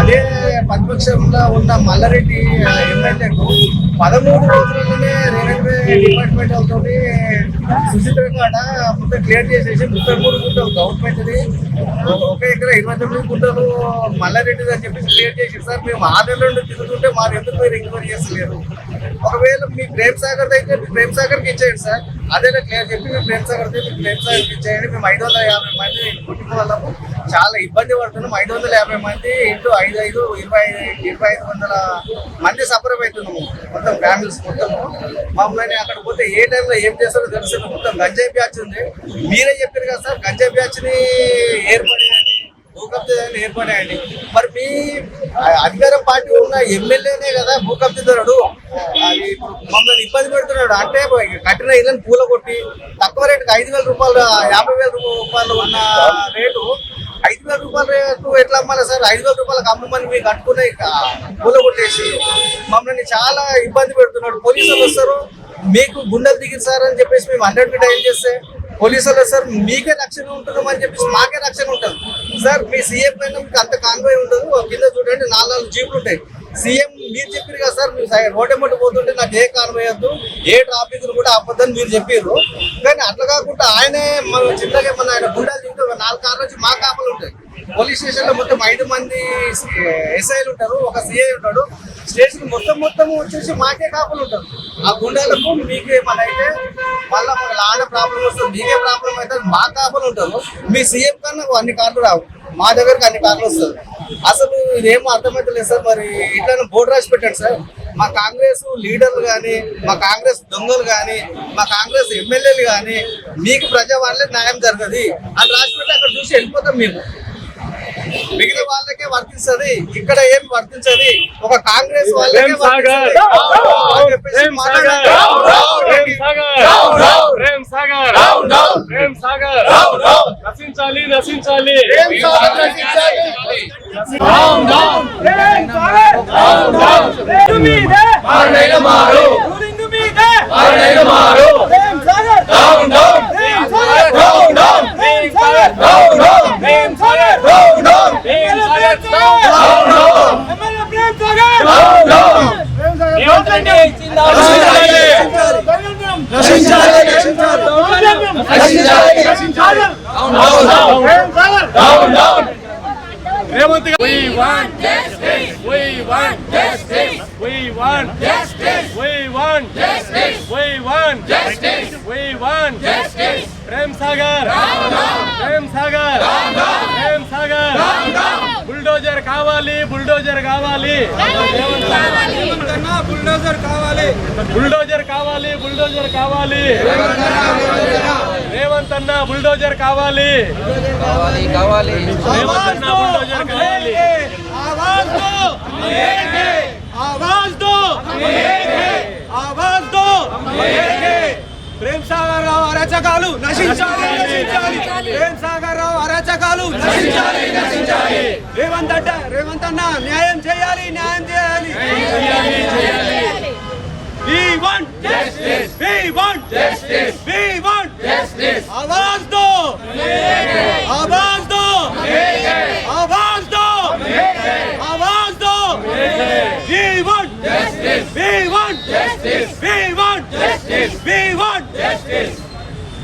అదే ప్రతిపక్షంలో ఉన్న మల్లారెడ్డి ఎమ్మెల్యేకు పదమూడు రోజుల్లోనే రైల్వే డిపార్ట్మెంట్ అవుతుంది సుచిత్ర కాడ మొత్తం క్లియర్ చేసేసి ముప్పై మూడు గుంటలు గవర్నమెంట్ది ఒక ఎకరా ఇరవై తొమ్మిది గుంటలు మల్లారెడ్డిది అని చెప్పేసి క్లియర్ చేసి సార్ మేము ఆరు నుండి తిరుగుతుంటే మాకు ఎందుకు మీరు ఎంక్వైరీ చేస్తలేరు? ఒకవేళ మీ ప్రేమ్ సాగర్ అయితే మీ ప్రేమ్ సాగర్కి ఇచ్చేయండి సార్. అదే క్లియర్ చెప్పి మీ ప్రేమ్ సాగర్ అయితే మీ ప్రేమ్ సాగర్కి ఇచ్చేయండి. మేము ఐదు వందల యాభై మంది కుటుంబాలకు వాళ్ళము. చాలా ఇబ్బంది పడుతున్నాం. ఐదు వందల యాభై మంది ఇంటూ ఐదు ఐదు ఇరవై ఇరవై ఐదు వందల మంది సఫర్ అవుతున్నాము. మొత్తం ఫ్యామిలీస్ మొత్తము మమ్మల్ని అక్కడ పోతే ఏ టైంలో ఏం చేస్తారో తెలుసు మొత్తం గంజాయి బ్యాచ్ ఉంది. మీరే చెప్పారు కదా సార్ గంజాయి బ్యాచ్ని ఏర్పడేయండి భూకబ్జాన్ని ఏర్పడాయండి. మరి మీ అధికారం పార్టీ ఉన్న ఎమ్మెల్యేనే కదా భూకబ్జదారుడు అది మమ్మల్ని ఇబ్బంది పెడుతున్నాడు. అంటే కట్టిన ఇళ్ళని పూల కొట్టి తక్కువ రేటుకి ఐదు వేల రూపాయలు యాభై వేల రూపాయలు ఉన్న రేటు ఐదు వేల రూపాయలు ఎట్లా అమ్మాలి సార్? ఐదు వేల రూపాయలకు అమ్మమని మీకు కట్టుకునే పూల కొట్టేసి. మమ్మల్ని చాలా ఇబ్బంది పెడుతున్నాడు. పోలీసులు వస్తారు. మీకు గుండెలు దిగింది సార్ అని చెప్పేసి మేము హండ్రెడ్ డైల్ చేస్తే పోలీసులు సార్ మీకే రక్షణ ఉంటున్నాం అని చెప్పేసి మాకే రక్షణ ఉంటుంది. సార్ మీ సీఎం పైన మీకు అంత కాన్వాయ్ ఉండదు. కింద చూడండి నాలుగు నాలుగు జీపులు ఉంటాయి. సీఎం మీరు చెప్పారు కదా సార్ మీరు సై- రోడ్డు పోతుంటే నాకు ఏ కారణం వద్దు ఏ ట్రాఫిక్ కూడా ఆపొద్దని మీరు చెప్పారు. కానీ అట్లా కాకుండా ఆయనే మన చిన్నగా ఏమన్నా ఆయన గుండాలు చెప్తే ఒక నాలుగు కార్లు వచ్చి మా కాపలు ఉంటాయి. పోలీస్ స్టేషన్లో మొత్తం ఐదు మంది ఎస్ఐలు ఉంటారు ఒక సిఐ ఉంటాడు. స్టేషన్ మొత్తం మొత్తం వచ్చేసి మాకే కాపలు ఉంటారు. ఆ గుండాలకు మీకే మన అయితే మళ్ళీ మన ప్రాబ్లం వస్తుంది మీకే ప్రాబ్లం అయితే మా కాపలు ఉంటారు. మీ సీఎం కన్నా అన్ని కార్లు రావు. మా దగ్గరకు అన్ని కార్లు వస్తుంది. అసలు ఇదేమో అర్థమైతలేదు సార్ మరి ఇట్లా బోర్డు రాసి పెట్టండి సార్. మా కాంగ్రెస్ లీడర్లు కానీ మా కాంగ్రెస్ దొంగలు కానీ మా కాంగ్రెస్ ఎమ్మెల్యేలు కానీ మీకు ప్రజా వాళ్ళే న్యాయం జరగదు. అని రాసి పెట్టి అక్కడ చూసి వెళ్ళిపోతాం మేము. మిగిలిన వాళ్ళకే వర్తించదు ఇక్కడ ఏం వర్తించదు ఒక కాంగ్రెస్ వాళ్ళకే ప్రేమ్ సాగర్ వర్తించదు. అని చెప్పేసి ప్రేమ్ సాగర్ మాట్లాడారు. ప్రేమ్ సాగర్ ప్రేమ్ సాగర్ ప్రేమ్ సాగర్ నశించాలి నశించాలి Revanth we want justice we want justice we want justice we want justice we want justice we want justice Prem Sagar Prem Sagar Prem Sagar bulldozer కావాలి బుల్డోజర్ కావాలి. బుల్డోజర్ కావాలి. బుల్డోజర్ కావాలి. బుల్డోజర్ కావాలి. రేవంత్ బుల్డోజర్ కావాలి? కావాలి ప్రేమ్ సాగర్ రావు అరాచకాలు ప్రేమ్ సాగర్ రావు అరాచకాలు రేవంత్ అడ్డ రేవంత్ అన్న న్యాయం చేయాలి. న్యాయం చేయాలి. We want justice. We want justice. We want justice. Justice.